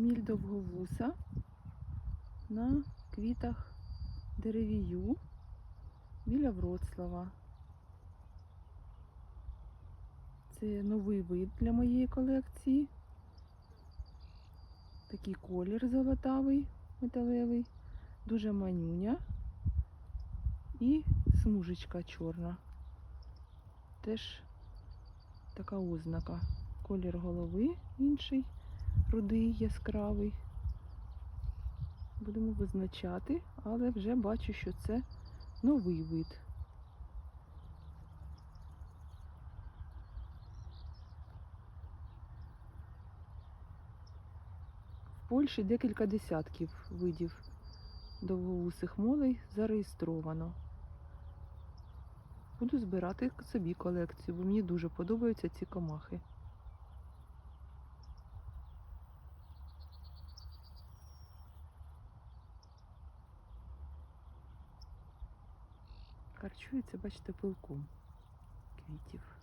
Хміль довговуса на квітах деревію біля Вроцлава. Це новий вид для моєї колекції. Такий колір золотавий, металевий, дуже манюня і смужечка чорна. Теж така ознака. Колір голови інший, рудий, яскравий. Будемо визначати, але вже бачу, що це новий вид. В Польщі декілька десятків видів довгоусих молей зареєстровано. Буду збирати собі колекцію, бо мені дуже подобаються ці комахи. Харчується, бачите, пилком квітів.